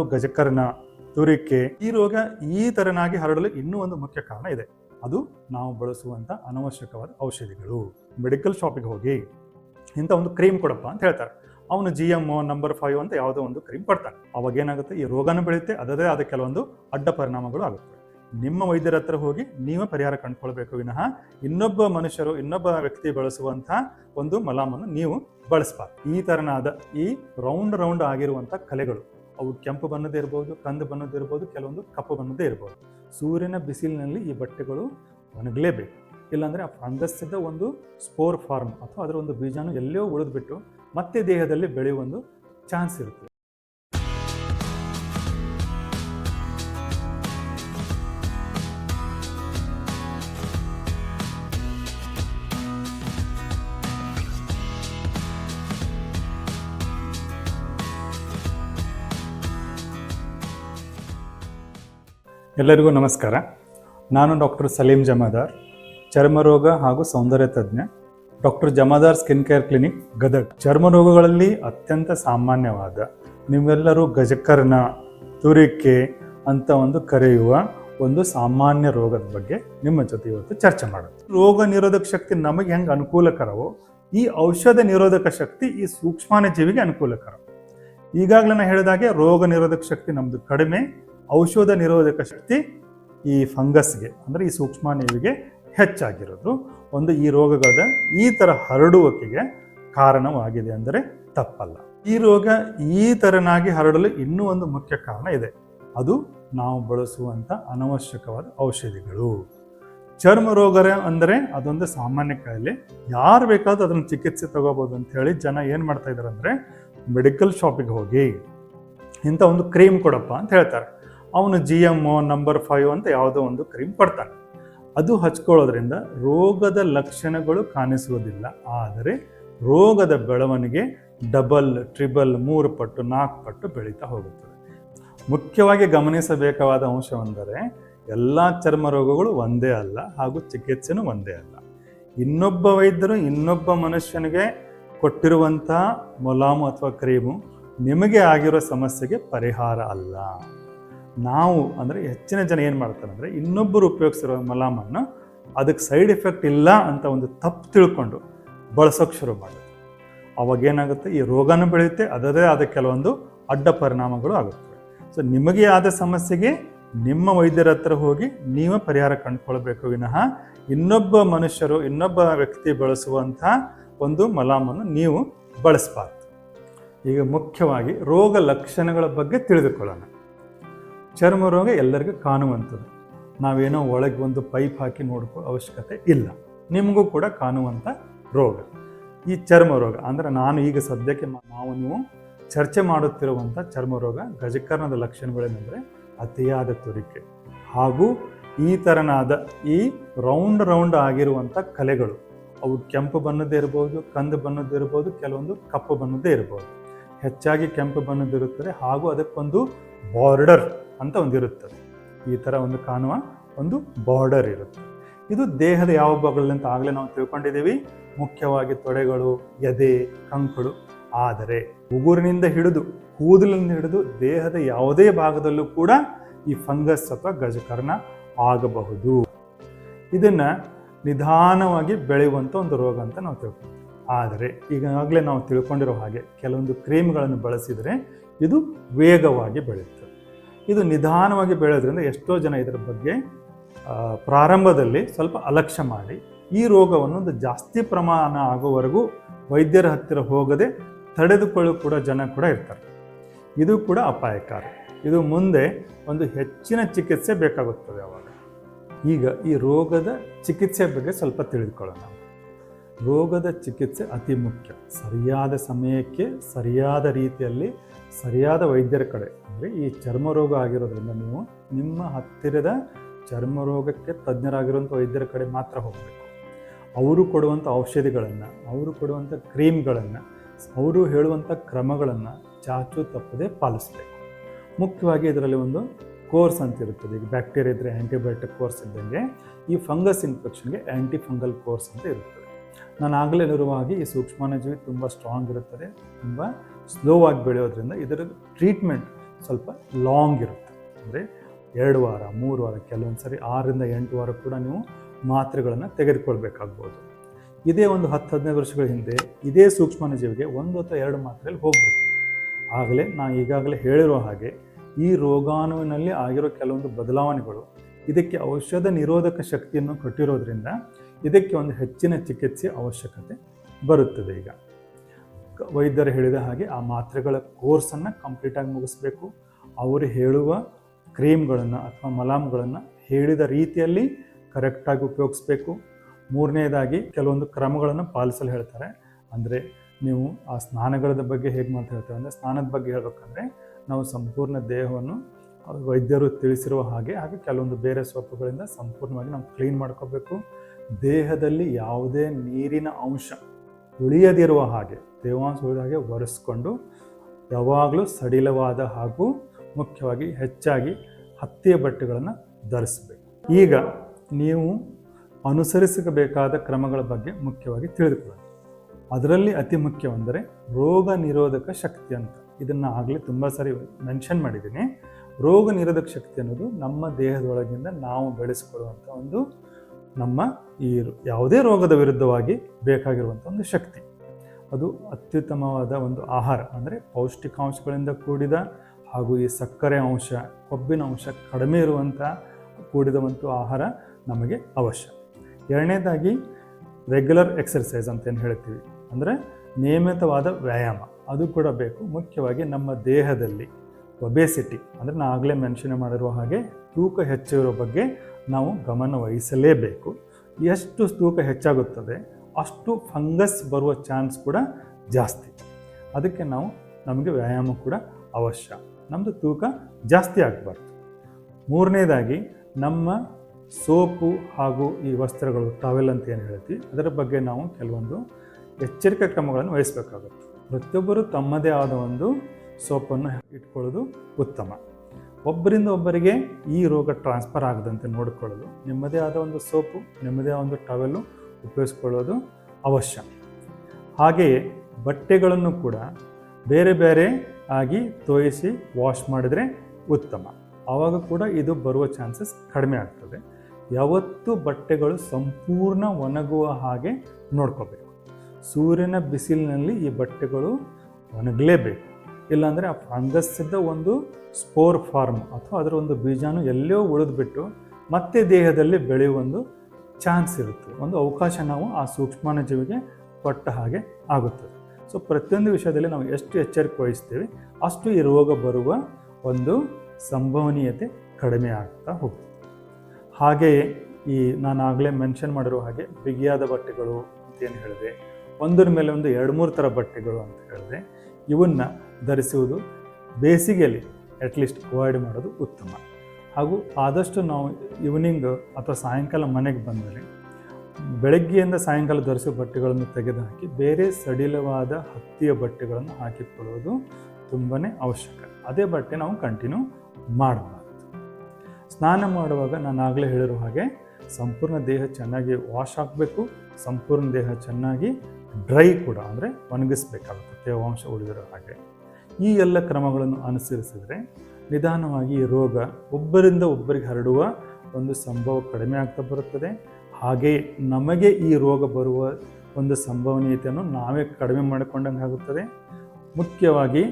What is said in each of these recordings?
ಗಜಕರ್ಣ ತುರಿಕೆ ಈ ರೋಗ ಈ ತರನಾಗಿ ಹರಡಲು ಇನ್ನೂ ಒಂದು ಮುಖ್ಯ ಕಾರಣ ಇದೆ. ಅದು ನಾವು ಬಳಸುವಂತ ಅನವಶ್ಯಕವಾದ ಔಷಧಿಗಳು. ಮೆಡಿಕಲ್ ಶಾಪಿಗೆ ಹೋಗಿ ಇಂಥ ಒಂದು ಕ್ರೀಮ್ ಕೊಡಪ್ಪ ಅಂತ ಹೇಳ್ತಾರೆ. ಅವನು ಜಿ ಎಂ ನಂಬರ್ ಫೈವ್ ಅಂತ ಯಾವುದೋ ಒಂದು ಕ್ರೀಮ್ ಕೊಡ್ತಾನೆ. ಅವಾಗ ಏನಾಗುತ್ತೆ? ಈ ರೋಗನೂ ಬೆಳೆಯುತ್ತೆ ಅದದೇ ಆದ ಕೆಲವೊಂದು ಅಡ್ಡ ಪರಿಣಾಮಗಳು ಆಗುತ್ತೆ. ನಿಮ್ಮ ವೈದ್ಯರ ಹತ್ರ ಹೋಗಿ ನೀವೇ ಪರಿಹಾರ ಕಂಡುಕೊಳ್ಬೇಕು ವಿನಃ ಇನ್ನೊಬ್ಬ ಮನುಷ್ಯರು, ಇನ್ನೊಬ್ಬ ವ್ಯಕ್ತಿ ಬಳಸುವಂತಹ ಒಂದು ಮಲಾಮನ್ನು ನೀವು ಬಳಸಬಾರ್ದು. ಈ ತರನಾದ ಈ ರೌಂಡ್ ರೌಂಡ್ ಆಗಿರುವಂತಹ ಕಲೆಗಳು ಅವು ಕೆಂಪು ಬಣ್ಣದ ಇರ್ಬೋದು, ಕಂದು ಬಣ್ಣದ ಇರ್ಬೋದು, ಕೆಲವೊಂದು ಕಪ್ಪು ಬಣ್ಣದ ಇರ್ಬೋದು. ಸೂರ್ಯನ ಬಿಸಿಲಿನಲ್ಲಿ ಈ ಬಟ್ಟೆಗಳು ಒಣಗಲೇಬೇಕು. ಇಲ್ಲಾಂದರೆ ಆ ಫಂಗಸ್ಸಿದ ಒಂದು ಸ್ಪೋರ್ ಫಾರ್ಮ್ ಅಥವಾ ಅದರ ಒಂದು ಬೀಜಾನು ಎಲ್ಲೋ ಉಳಿದ್ಬಿಟ್ಟು ಮತ್ತೆ ದೇಹದಲ್ಲಿ ಬೆಳೆಯುವ ಒಂದು ಚಾನ್ಸ್ ಇರುತ್ತೆ. ಎಲ್ಲರಿಗೂ ನಮಸ್ಕಾರ. ನಾನು ಡಾಕ್ಟರ್ ಸಲೀಂ ಜಮಾದಾರ್ ಚರ್ಮರೋಗ ಹಾಗೂ ಸೌಂದರ್ಯ ತಜ್ಞ, doctor Jamadar skin care clinic Gadag. ಚರ್ಮರೋಗಗಳಲ್ಲಿ ಅತ್ಯಂತ ಸಾಮಾನ್ಯವಾದ ನೀವೆಲ್ಲರೂ ಗಜಕರ್ಣ, ತುರಿಕೆ ಅಂತ ಒಂದು ಕರೆಯುವ ಒಂದು ಸಾಮಾನ್ಯ ರೋಗದ ಬಗ್ಗೆ ನಿಮ್ಮ ಜೊತೆ ಇವತ್ತು ಚರ್ಚೆ ಮಾಡೋದು. ರೋಗ ನಿರೋಧಕ ಶಕ್ತಿ ನಮಗೆ ಹೆಂಗೆ ಅನುಕೂಲಕರವೋ, ಈ ಔಷಧ ನಿರೋಧಕ ಶಕ್ತಿ ಈ ಸೂಕ್ಷ್ಮಾಣು ಜೀವಿಗೆ ಅನುಕೂಲಕರ. ಈಗಾಗಲೇ ನಾನು ಹೇಳಿದಾಗೆ ರೋಗ ನಿರೋಧಕ ಶಕ್ತಿ ನಮ್ಮದು ಕಡಿಮೆ ಔಷಧ ನಿರೋಧಕ ಶಕ್ತಿ ಈ ಫಂಗಸ್ಗೆ, ಅಂದರೆ ಈ ಸೂಕ್ಷ್ಮಾಣುವಿಗೆ ಹೆಚ್ಚಾಗಿರೋದು. ಒಂದು ಈ ರೋಗಗಳ ಈ ಥರ ಹರಡುವಿಕೆಗೆ ಕಾರಣವಾಗಿದೆ ಅಂದರೆ ತಪ್ಪಲ್ಲ. ಈ ರೋಗ ಈ ಥರನಾಗಿ ಹರಡಲು ಇನ್ನೂ ಒಂದು ಮುಖ್ಯ ಕಾರಣ ಇದೆ. ಅದು ನಾವು ಬಳಸುವಂಥ ಅನವಶ್ಯಕವಾದ ಔಷಧಿಗಳು. ಚರ್ಮ ರೋಗ ಅಂದರೆ ಅದೊಂದು ಸಾಮಾನ್ಯ ಕಾಯಿಲೆ ಯಾರು ಬೇಕಾದ್ರೂ ಅದನ್ನು ಚಿಕಿತ್ಸೆ ತಗೋಬೋದು ಅಂತ ಹೇಳಿ ಜನ ಏನು ಮಾಡ್ತಾ ಇದ್ದಾರೆ ಅಂದರೆ ಮೆಡಿಕಲ್ ಶಾಪಿಗೆ ಹೋಗಿ ಇಂಥ ಒಂದು ಕ್ರೀಮ್ ಕೊಡಪ್ಪ ಅಂತ ಹೇಳ್ತಾರೆ. ಅವನು ಜಿ ಎಂ ನಂಬರ್ ಫೈವ್ ಅಂತ ಯಾವುದೋ ಒಂದು ಕ್ರೀಮ್ ಕೊಡ್ತಾನೆ. ಅದು ಹಚ್ಕೊಳ್ಳೋದ್ರಿಂದ ರೋಗದ ಲಕ್ಷಣಗಳು ಕಾಣಿಸುವುದಿಲ್ಲ. ಆದರೆ ರೋಗದ ಬೆಳವಣಿಗೆ ಡಬಲ್ ಟ್ರಿಬಲ್ ಮೂರು ಪಟ್ಟು, ನಾಲ್ಕು ಪಟ್ಟು ಬೆಳೀತಾ ಹೋಗುತ್ತದೆ. ಮುಖ್ಯವಾಗಿ ಗಮನಿಸಬೇಕಾದ ಅಂಶವೆಂದರೆ ಎಲ್ಲ ಚರ್ಮ ರೋಗಗಳು ಒಂದೇ ಅಲ್ಲ ಹಾಗೂ ಚಿಕಿತ್ಸೆನೂ ಒಂದೇ ಅಲ್ಲ. ಇನ್ನೊಬ್ಬ ವೈದ್ಯರು ಇನ್ನೊಬ್ಬ ಮನುಷ್ಯನಿಗೆ ಕೊಟ್ಟಿರುವಂತಹ ಮೊಲಾಮು ಅಥವಾ ಕ್ರೀಮು ನಿಮಗೆ ಆಗಿರೋ ಸಮಸ್ಯೆಗೆ ಪರಿಹಾರ ಅಲ್ಲ. ನಾವು ಅಂದರೆ ಹೆಚ್ಚಿನ ಜನ ಏನು ಮಾಡ್ತಾರೆ ಅಂದರೆ ಇನ್ನೊಬ್ಬರು ಉಪಯೋಗಿಸಿರೋ ಮಲಾಮನ್ನು ಅದಕ್ಕೆ ಸೈಡ್ ಎಫೆಕ್ಟ್ ಇಲ್ಲ ಅಂತ ಒಂದು ತಪ್ಪು ತಿಳ್ಕೊಂಡು ಬಳಸೋಕೆ ಶುರು ಮಾಡುತ್ತೆ ಅವಾಗ ಏನಾಗುತ್ತೆ? ಈ ರೋಗನೂ ಬೆಳೆಯುತ್ತೆ, ಅದರದೇ ಆದ ಕೆಲವೊಂದು ಅಡ್ಡ ಪರಿಣಾಮಗಳು ಆಗುತ್ತವೆ ಸೊ ನಿಮಗೆ ಆದ ಸಮಸ್ಯೆಗೆ ನಿಮ್ಮ ವೈದ್ಯರ ಹತ್ರ ಹೋಗಿ ನೀವು ಪರಿಹಾರ ಕಂಡುಕೊಳ್ಬೇಕು ವಿನಃ ಇನ್ನೊಬ್ಬ ಮನುಷ್ಯರು, ಇನ್ನೊಬ್ಬ ವ್ಯಕ್ತಿ ಬಳಸುವಂಥ ಒಂದು ಮಲಾಮನ್ನು ನೀವು ಬಳಸಬಾರ್ದು. ಈಗ ಮುಖ್ಯವಾಗಿ ರೋಗ ಲಕ್ಷಣಗಳ ಬಗ್ಗೆ ತಿಳಿದುಕೊಳ್ಳೋಣ. ಚರ್ಮ ರೋಗ ಎಲ್ಲರಿಗೂ ಕಾಣುವಂಥದ್ದು. ನಾವೇನೋ ಒಳಗೆ ಒಂದು ಪೈಪ್ ಹಾಕಿ ನೋಡೋ ಅವಶ್ಯಕತೆ ಇಲ್ಲ. ನಿಮಗೂ ಕೂಡ ಕಾಣುವಂಥ ರೋಗ. ಈ ಚರ್ಮ ರೋಗ, ಅಂದರೆ ನಾನು ಈಗ ಸದ್ಯಕ್ಕೆ ನಾವು ಚರ್ಚೆ ಮಾಡುತ್ತಿರುವಂಥ ಚರ್ಮ ರೋಗ ಗಜಕರ್ಣದ ಲಕ್ಷಣಗಳೇನೆಂದರೆ ಅತಿಯಾದ ತುರಿಕೆ ಹಾಗೂ ಈ ಥರನಾದ ಈ ರೌಂಡ್ ರೌಂಡ್ ಆಗಿರುವಂಥ ಕಲೆಗಳು. ಅವು ಕೆಂಪು ಬಣ್ಣದ್ದೇ ಇರ್ಬೋದು, ಕಂದು ಬಣ್ಣದ್ದು ಇರ್ಬೋದು, ಕೆಲವೊಂದು ಕಪ್ಪು ಬಣ್ಣದ್ದೇ ಇರ್ಬೋದು. ಹೆಚ್ಚಾಗಿ ಕೆಂಪು ಬಣ್ಣದ್ದಿರುತ್ತದೆ ಹಾಗೂ ಅದಕ್ಕೊಂದು ಬಾರ್ಡರ್ ಅಂತ ಒಂದು ಇರುತ್ತದೆ ಈ ಥರ ಒಂದು ಕಾಣುವ ಒಂದು ಬಾರ್ಡರ್ ಇರುತ್ತೆ. ಇದು ದೇಹದ ಯಾವ ಭಾಗಗಳಲ್ಲಿ ಅಂತ ಆಗಲೇ ನಾವು ತಿಳ್ಕೊಂಡಿದ್ದೀವಿ. ಮುಖ್ಯವಾಗಿ ತೊಡೆಗಳು, ಎದೆ, ಕಂಕುಳು. ಆದರೆ ಉಗುರಿನಿಂದ ಹಿಡಿದು, ಕೂದಲಿನಿಂದ ಹಿಡಿದು ದೇಹದ ಯಾವುದೇ ಭಾಗದಲ್ಲೂ ಕೂಡ ಈ ಫಂಗಸ್ ಅಥವಾ ಗಜಕರ್ಣ ಆಗಬಹುದು. ಇದನ್ನ ನಿಧಾನವಾಗಿ ಬೆಳೆಯುವಂಥ ಒಂದು ರೋಗ ಅಂತ ನಾವು ತಿಳ್ಕೊಳ್ತೀವಿ ಆದರೆ ಈಗಾಗಲೇ ನಾವು ತಿಳ್ಕೊಂಡಿರೋ ಹಾಗೆ ಕೆಲವೊಂದು ಕ್ರೀಮ್ಗಳನ್ನು ಬಳಸಿದರೆ ಇದು ವೇಗವಾಗಿ ಬೆಳೆಯುತ್ತೆ. ಇದು ನಿಧಾನವಾಗಿ ಬೆಳೆಯೋದ್ರಿಂದ ಎಷ್ಟೋ ಜನ ಇದರ ಬಗ್ಗೆ ಪ್ರಾರಂಭದಲ್ಲಿ ಸ್ವಲ್ಪ ಅಲಕ್ಷ್ಯ ಮಾಡಿ, ಈ ರೋಗವನ್ನು ಒಂದು ಜಾಸ್ತಿ ಪ್ರಮಾಣ ಆಗೋವರೆಗೂ ವೈದ್ಯರ ಹತ್ತಿರ ಹೋಗದೆ ತಡೆದುಕೊಳ್ಳೋ ಕೂಡ ಜನ ಕೂಡ ಇರ್ತಾರೆ. ಇದು ಕೂಡ ಅಪಾಯಕಾರಿ. ಇದು ಮುಂದೆ ಒಂದು ಹೆಚ್ಚಿನ ಚಿಕಿತ್ಸೆ ಬೇಕಾಗುತ್ತದೆ ಅವಾಗ. ಈಗ ಈ ರೋಗದ ಚಿಕಿತ್ಸೆ ಬಗ್ಗೆ ಸ್ವಲ್ಪ ತಿಳಿದುಕೊಳ್ಳೋಣ. ರೋಗದ ಚಿಕಿತ್ಸೆ ಅತಿ ಮುಖ್ಯ. ಸರಿಯಾದ ಸಮಯಕ್ಕೆ ಸರಿಯಾದ ರೀತಿಯಲ್ಲಿ ಸರಿಯಾದ ವೈದ್ಯರ ಕಡೆ, ಅಂದರೆ ಈ ಚರ್ಮರೋಗ ಆಗಿರೋದ್ರಿಂದ ನೀವು ನಿಮ್ಮ ಹತ್ತಿರದ ಚರ್ಮರೋಗಕ್ಕೆ ತಜ್ಞರಾಗಿರುವಂಥ ವೈದ್ಯರ ಕಡೆ ಮಾತ್ರ ಹೋಗಬೇಕು. ಅವರು ಕೊಡುವಂಥ ಔಷಧಿಗಳನ್ನು, ಅವರು ಕೊಡುವಂಥ ಕ್ರೀಮ್ಗಳನ್ನು, ಅವರು ಹೇಳುವಂಥ ಕ್ರಮಗಳನ್ನು ಚಾಚು ತಪ್ಪದೆ ಪಾಲಿಸಬೇಕು. ಮುಖ್ಯವಾಗಿ ಇದರಲ್ಲಿ ಒಂದು ಕೋರ್ಸ್ ಅಂತ ಇರುತ್ತದೆ. ಈಗ ಬ್ಯಾಕ್ಟೀರಿಯಾ ಇದ್ದರೆ ಆ್ಯಂಟಿಬಯೋಟಿಕ್ ಕೋರ್ಸ್ ಇದ್ದಂಗೆ ಈ ಫಂಗಸ್ ಇನ್ಫೆಕ್ಷನ್ಗೆ ಆ್ಯಂಟಿ ಫಂಗಲ್ ಕೋರ್ಸ್ ಅಂತ ಇರುತ್ತದೆ. ನಾನು ಆಗಲೇ ಇರುವಾಗಿ ಈ ಸೂಕ್ಷ್ಮಾಣುಜೀವಿ ತುಂಬ ಸ್ಟ್ರಾಂಗ್ ಇರುತ್ತದೆ, ತುಂಬ ಸ್ಲೋ ಆಗಿ ಬೆಳೆಯೋದ್ರಿಂದ ಇದರ ಟ್ರೀಟ್ಮೆಂಟ್ ಸ್ವಲ್ಪ ಲಾಂಗ್ ಇರುತ್ತೆ. ಅಂದರೆ ಎರಡು ವಾರ, ಮೂರು ವಾರ ಕೆಲವೊಂದು ಸರಿ ಆರರಿಂದ ಎಂಟು ವಾರ ಕೂಡ ನೀವು ಮಾತ್ರೆಗಳನ್ನು ತೆಗೆದುಕೊಳ್ಬೇಕಾಗ್ಬೋದು. ಇದೇ ಒಂದು ಹತ್ತು, ಹದಿನೈದು ವರ್ಷಗಳ ಹಿಂದೆ ಇದೇ ಸೂಕ್ಷ್ಮಾಣುಜೀವಿಗೆ ಒಂದು ಅಥವಾ ಎರಡು ಮಾತ್ರೆಯಲ್ಲಿ ಹೋಗ್ಬಿಡುತ್ತೆ. ಆಗಲೇ ನಾನು ಈಗಾಗಲೇ ಹೇಳಿರೋ ಹಾಗೆ ಈ ರೋಗಾಣುವಿನಲ್ಲಿ ಆಗಿರೋ ಕೆಲವೊಂದು ಬದಲಾವಣೆಗಳು ಇದಕ್ಕೆ ಔಷಧ ನಿರೋಧಕ ಶಕ್ತಿಯನ್ನು ಕೊಟ್ಟಿರೋದ್ರಿಂದ ಇದಕ್ಕೆ ಒಂದು ಹೆಚ್ಚಿನ ಚಿಕಿತ್ಸೆ ಅವಶ್ಯಕತೆ ಬರುತ್ತದೆ ಈಗ. ವೈದ್ಯರು ಹೇಳಿದ ಹಾಗೆ ಆ ಮಾತ್ರೆಗಳ ಕೋರ್ಸನ್ನು ಕಂಪ್ಲೀಟಾಗಿ ಮುಗಿಸ್ಬೇಕು. ಅವರು ಹೇಳುವ ಕ್ರೀಮ್ಗಳನ್ನು ಅಥವಾ ಮಲಾಮ್ಗಳನ್ನು ಹೇಳಿದ ರೀತಿಯಲ್ಲಿ ಕರೆಕ್ಟಾಗಿ ಉಪಯೋಗಿಸ್ಬೇಕು. ಮೂರನೇದಾಗಿ ಕೆಲವೊಂದು ಕ್ರಮಗಳನ್ನು ಪಾಲಿಸಲು ಹೇಳ್ತಾರೆ. ಅಂದರೆ ನೀವು ಆ ಸ್ನಾನಗಳ ಬಗ್ಗೆ ಹೇಗೆ ಮಾಡ್ತಾ ಹೇಳ್ತೇವೆ ಅಂದರೆ ಸ್ನಾನದ ಬಗ್ಗೆ ಹೇಳ್ಬೇಕಂದ್ರೆ ನಾವು ಸಂಪೂರ್ಣ ದೇಹವನ್ನು ವೈದ್ಯರು ತಿಳಿಸಿರುವ ಹಾಗೆ ಹಾಗೆ ಕೆಲವೊಂದು ಬೇರೆ ಸೊಪ್ಪುಗಳಿಂದ ಸಂಪೂರ್ಣವಾಗಿ ನಾವು ಕ್ಲೀನ್ ಮಾಡ್ಕೋಬೇಕು. ದೇಹದಲ್ಲಿ ಯಾವುದೇ ನೀರಿನ ಅಂಶ ಉಳಿಯದಿರುವ ಹಾಗೆ ತೇವಾಂಶ ಉಳಿದ ಹಾಗೆ ಒರೆಸ್ಕೊಂಡು ಯಾವಾಗಲೂ ಸಡಿಲವಾದ ಹಾಗೂ ಮುಖ್ಯವಾಗಿ ಹೆಚ್ಚಾಗಿ ಹತ್ತಿಯ ಬಟ್ಟೆಗಳನ್ನು ಧರಿಸಬೇಕು. ಈಗ ನೀವು ಅನುಸರಿಸಬೇಕಾದ ಕ್ರಮಗಳ ಬಗ್ಗೆ ಮುಖ್ಯವಾಗಿ ತಿಳಿದುಕೊಳ್ಳಿ ಅದರಲ್ಲಿ ಅತಿ ಮುಖ್ಯವೆಂದರೆ ರೋಗ ನಿರೋಧಕ ಶಕ್ತಿ ಅಂತ. ಇದನ್ನು ಆಗಲೇ ತುಂಬ ಸಾರಿ ಮೆನ್ಷನ್ ಮಾಡಿದ್ದೀನಿ. ರೋಗ ನಿರೋಧಕ ಶಕ್ತಿ ಅನ್ನೋದು ನಮ್ಮ ದೇಹದೊಳಗಿಂದ ನಾವು ಬೆಳೆಸಿಕೊಳ್ಳುವಂಥ ಒಂದು ನಮ್ಮ ಈ ಯಾವುದೇ ರೋಗದ ವಿರುದ್ಧವಾಗಿ ಬೇಕಾಗಿರುವಂಥ ಒಂದು ಶಕ್ತಿ. ಅದು ಅತ್ಯುತ್ತಮವಾದ ಒಂದು ಆಹಾರ. ಅಂದರೆ ಪೌಷ್ಟಿಕಾಂಶಗಳಿಂದ ಕೂಡಿದ ಹಾಗೂ ಈ ಸಕ್ಕರೆ ಅಂಶ, ಕೊಬ್ಬಿನ ಅಂಶ ಕಡಿಮೆ ಇರುವಂಥ ಕೂಡಿದ ಒಂದು ಆಹಾರ ನಮಗೆ ಅವಶ್ಯ. ಎರಡನೇದಾಗಿ ರೆಗ್ಯುಲರ್ ಎಕ್ಸರ್ಸೈಸ್ ಅಂತ ಏನು ಹೇಳ್ತೀವಿ. ಅಂದರೆ ನಿಯಮಿತವಾದ ವ್ಯಾಯಾಮ. ಅದು ಕೂಡ ಬೇಕು. ಮುಖ್ಯವಾಗಿ ನಮ್ಮ ದೇಹದಲ್ಲಿ ಒಬೇಸಿಟಿ ಅಂದರೆ ನಾನು ಆಗಲೇ ಮೆನ್ಷನ್ ಮಾಡಿರುವ ಹಾಗೆ ತೂಕ ಹೆಚ್ಚಿರೋ ಬಗ್ಗೆ ನಾವು ಗಮನ ವಹಿಸಲೇಬೇಕು. ಎಷ್ಟು ತೂಕ ಹೆಚ್ಚಾಗುತ್ತದೆ? ಅಷ್ಟು ಫಂಗಸ್ ಬರುವ ಚಾನ್ಸ್ ಕೂಡ ಜಾಸ್ತಿ. ಅದಕ್ಕೆ ನಾವು ನಮಗೆ ವ್ಯಾಯಾಮ ಕೂಡ ಅವಶ್ಯ. ನಮ್ಮದು ತೂಕ ಜಾಸ್ತಿ ಆಗಬಾರ್ದು. ಮೂರನೇದಾಗಿ ನಮ್ಮ ಸೋಪು ಹಾಗೂ ಈ ವಸ್ತ್ರಗಳು ಟವೆಲ್ ಅಂತ ಏನು ಹೇಳ್ತೀವಿ, ಅದರ ಬಗ್ಗೆ ನಾವು ಕೆಲವೊಂದು ಎಚ್ಚರಿಕೆ ಕ್ರಮಗಳನ್ನು ವಹಿಸಬೇಕಾಗುತ್ತೆ. ಪ್ರತಿಯೊಬ್ಬರು ತಮ್ಮದೇ ಆದ ಒಂದು ಸೋಪನ್ನು ಇಟ್ಕೊಳ್ಳೋದು ಉತ್ತಮ. ಒಬ್ಬರಿಂದ ಒಬ್ಬರಿಗೆ ಈ ರೋಗ ಟ್ರಾನ್ಸ್ಫರ್ ಆಗದಂತೆ ನೋಡಿಕೊಳ್ಳೋದು. ನಿಮ್ಮದೇ ಆದ ಒಂದು ಸೋಪು, ನಿಮ್ಮದೇ ಒಂದು ಟವೆಲ್ಲು ಉಪಯೋಗಿಸ್ಕೊಳ್ಳೋದು ಅವಶ್ಯ. ಹಾಗೆಯೇ ಬಟ್ಟೆಗಳನ್ನು ಕೂಡ ಬೇರೆ ಬೇರೆ ಆಗಿ ತೋಯಿಸಿ ವಾಶ್ ಮಾಡಿದರೆ ಉತ್ತಮ. ಆವಾಗ ಕೂಡ ಇದು ಬರುವ ಚಾನ್ಸಸ್ ಕಡಿಮೆ ಆಗ್ತದೆ. ಯಾವತ್ತೂ ಬಟ್ಟೆಗಳು ಸಂಪೂರ್ಣ ಒಣಗುವ ಹಾಗೆ ನೋಡ್ಕೋಬೇಕು. ಸೂರ್ಯನ ಬಿಸಿಲಿನಲ್ಲಿ ಈ ಬಟ್ಟೆಗಳು ಒಣಗಲೇಬೇಕು. ಇಲ್ಲಾಂದರೆ ಆ ಫಂಗಸ್ಸಿದ್ದ ಒಂದು ಸ್ಪೋರ್ ಫಾರ್ಮ್ ಅಥವಾ ಅದರ ಒಂದು ಬೀಜಾನು ಎಲ್ಲೋ ಉಳಿದ್ಬಿಟ್ಟು ಮತ್ತೆ ದೇಹದಲ್ಲಿ ಬೆಳೆಯುವ ಒಂದು ಚಾನ್ಸ್ ಇರುತ್ತೆ. ಒಂದು ಅವಕಾಶ ನಾವು ಆ ಸೂಕ್ಷ್ಮಾಣುಜೀವಿಗೆ ಕೊಟ್ಟ ಹಾಗೆ ಆಗುತ್ತದೆ. ಸೊ ಪ್ರತಿಯೊಂದು ವಿಷಯದಲ್ಲಿ ನಾವು ಎಷ್ಟು ಎಚ್ಚರಿಕೆ ವಹಿಸ್ತೀವಿ, ಅಷ್ಟು ಈ ರೋಗ ಬರುವ ಒಂದು ಸಂಭವನೀಯತೆ ಕಡಿಮೆ ಆಗ್ತಾ ಹೋಗ್ತದೆ ಹಾಗೆಯೇ ಈ ನಾನು ಆಗಲೇ ಮೆನ್ಷನ್ ಮಾಡಿರೋ ಹಾಗೆ ಬಿಗಿಯಾದ ಬಟ್ಟೆಗಳು ಅಂತ ಏನು ಹೇಳಿದೆ ಒಂದರ ಮೇಲೆ ಒಂದು ಎರಡು ಮೂರು ಥರ ಬಟ್ಟೆಗಳು ಅಂತ ಹೇಳಿದೆ ಇವನ್ನ ಧರಿಸುವುದು ಬೇಸಿಗೆಯಲ್ಲಿ ಅಟ್ಲೀಸ್ಟ್ ಅವಾಯ್ಡ್ ಮಾಡೋದು ಉತ್ತಮ. ಹಾಗೂ ಆದಷ್ಟು ನಾವು ಈವ್ನಿಂಗ್ ಅಥವಾ ಸಾಯಂಕಾಲ ಮನೆಗೆ ಬಂದರೆ ಬೆಳಗ್ಗೆಯಿಂದ ಸಾಯಂಕಾಲ ಧರಿಸುವ ಬಟ್ಟೆಗಳನ್ನು ತೆಗೆದುಹಾಕಿ ಬೇರೆ ಸಡಿಲವಾದ ಹತ್ತಿಯ ಬಟ್ಟೆಗಳನ್ನು ಹಾಕಿಕೊಳ್ಳೋದು ತುಂಬಾ ಅವಶ್ಯಕ. ಅದೇ ಬಟ್ಟೆ ನಾವು ಕಂಟಿನ್ಯೂ ಮಾಡಬಾರ್ದು. ಸ್ನಾನ ಮಾಡುವಾಗ ನಾನು ಆಗಲೇ ಹೇಳಿರೋ ಹಾಗೆ ಸಂಪೂರ್ಣ ದೇಹ ಚೆನ್ನಾಗಿ ವಾಶ್ ಆಗಬೇಕು, ಸಂಪೂರ್ಣ ದೇಹ ಚೆನ್ನಾಗಿ ಡ್ರೈ ಕೂಡ ಅಂದರೆ ಒಣಗಿಸ್ಬೇಕಾಗುತ್ತೆ ತೇವಾಂಶ ಉಳಿದಿರೋ ಹಾಗೆ. ಈ ಎಲ್ಲ ಕ್ರಮಗಳನ್ನು ಅನುಸರಿಸಿದರೆ ನಿಧಾನವಾಗಿ ರೋಗ ಒಬ್ಬರಿಂದ ಒಬ್ಬರಿಗೆ ಹರಡುವ ಒಂದು ಸಂಭವ ಕಡಿಮೆ ಆಗ್ತಾ ಬರುತ್ತದೆ. ಹಾಗೆಯೇ ನಮಗೆ ಈ ರೋಗ ಬರುವ ಒಂದು ಸಂಭವನೀಯತೆಯನ್ನು ನಾವೇ ಕಡಿಮೆ ಮಾಡಿಕೊಂಡಂಗೆ ಆಗುತ್ತದೆ. ಮುಖ್ಯವಾಗಿ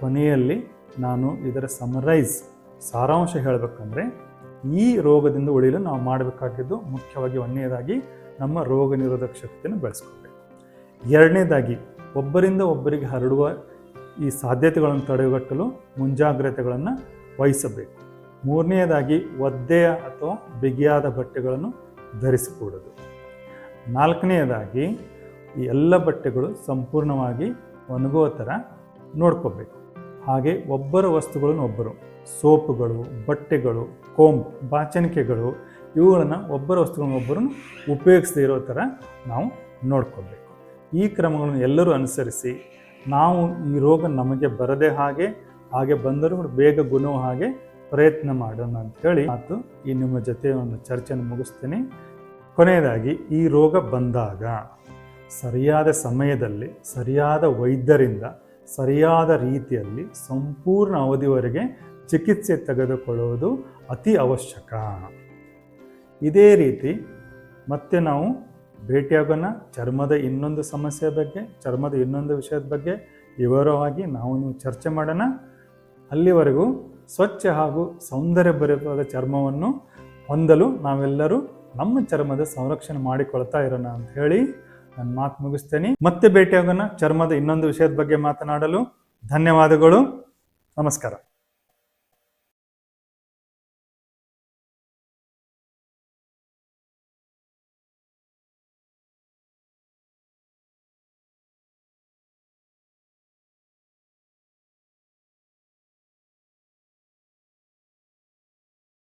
ಕೊನೆಯಲ್ಲಿ ನಾನು ಇದರ ಸಮರೈಸ್ ಸಾರಾಂಶ ಹೇಳಬೇಕಂದ್ರೆ ಈ ರೋಗದಿಂದ ಉಳಿಯಲು ನಾವು ಮಾಡಬೇಕಾಗಿದ್ದು ಮುಖ್ಯವಾಗಿ ಒಂದನೇದಾಗಿ ನಮ್ಮ ರೋಗ ನಿರೋಧಕ ಶಕ್ತಿಯನ್ನು ಬೆಳೆಸ್ಕೋಬೇಕು. ಎರಡನೇದಾಗಿ ಒಬ್ಬರಿಂದ ಒಬ್ಬರಿಗೆ ಹರಡುವ ಈ ಸಾಧ್ಯತೆಗಳನ್ನು ತಡೆಗಟ್ಟಲು ಮುಂಜಾಗ್ರತೆಗಳನ್ನು ವಹಿಸಬೇಕು. ಮೂರನೆಯದಾಗಿ ಒದ್ದೆಯ ಅಥವಾ ಬಿಗಿಯಾದ ಬಟ್ಟೆಗಳನ್ನು ಧರಿಸಿಕೊಡೋದು. ನಾಲ್ಕನೆಯದಾಗಿ ಈ ಎಲ್ಲ ಬಟ್ಟೆಗಳು ಸಂಪೂರ್ಣವಾಗಿ ಒಣಗುವ ಥರ ನೋಡ್ಕೋಬೇಕು. ಹಾಗೆ ಒಬ್ಬರ ವಸ್ತುಗಳನ್ನು ಒಬ್ಬರು, ಸೋಪುಗಳು, ಬಟ್ಟೆಗಳು, ಕೋಂಬ್, ಬಾಚಣಿಕೆಗಳು, ಇವುಗಳನ್ನು ಒಬ್ಬರ ವಸ್ತುಗಳನ್ನು ಒಬ್ಬರು ಉಪಯೋಗಿಸದೇ ಇರೋ ಥರ ನಾವು ನೋಡ್ಕೋಬೇಕು. ಈ ಕ್ರಮಗಳನ್ನು ಎಲ್ಲರೂ ಅನುಸರಿಸಿ ನಾವು ಈ ರೋಗ ನಮಗೆ ಬರದೆ ಹಾಗೆ ಹಾಗೆ ಬಂದರೂ ಬೇಗ ಗುಣ ಹಾಗೆ ಪ್ರಯತ್ನ ಮಾಡೋಣ ಅಂತ ಹೇಳಿ ಮತ್ತು ಈ ನಿಮ್ಮ ಜೊತೆ ಒಂದು ಚರ್ಚೆಯನ್ನು ಮುಗಿಸ್ತೀನಿ. ಕೊನೆಯದಾಗಿ, ಈ ರೋಗ ಬಂದಾಗ ಸರಿಯಾದ ಸಮಯದಲ್ಲಿ, ಸರಿಯಾದ ವೈದ್ಯರಿಂದ, ಸರಿಯಾದ ರೀತಿಯಲ್ಲಿ ಸಂಪೂರ್ಣ ಅವಧಿವರೆಗೆ ಚಿಕಿತ್ಸೆ ತೆಗೆದುಕೊಳ್ಳುವುದು ಅತಿ ಅವಶ್ಯಕ. ಇದೇ ರೀತಿ ಮತ್ತೆ ನಾವು ಭೇಟಿಯಾಗೋಣ. ಚರ್ಮದ ಇನ್ನೊಂದು ಸಮಸ್ಯೆ ಬಗ್ಗೆ, ಚರ್ಮದ ಇನ್ನೊಂದು ವಿಷಯದ ಬಗ್ಗೆ ವಿವರವಾಗಿ ನಾವು ನೀವು ಚರ್ಚೆ ಮಾಡೋಣ. ಅಲ್ಲಿವರೆಗೂ ಸ್ವಚ್ಛ ಹಾಗೂ ಸೌಂದರ್ಯ ಸೌಂದರ್ಯಭರಿತವಾದ ಚರ್ಮವನ್ನು ಹೊಂದಲು ನಾವೆಲ್ಲರೂ ನಮ್ಮ ಚರ್ಮದ ಸಂರಕ್ಷಣೆ ಮಾಡಿಕೊಳ್ತಾ ಇರೋಣ ಅಂತ ಹೇಳಿ ನಾನು ಮಾತು ಮುಗಿಸ್ತೇನೆ. ಮತ್ತೆ ಭೇಟಿಯಾಗೋಣ. ಚರ್ಮದ ಇನ್ನೊಂದು ವಿಷಯದ ಬಗ್ಗೆ ಮಾತನಾಡಲು ಧನ್ಯವಾದಗಳು. ನಮಸ್ಕಾರ.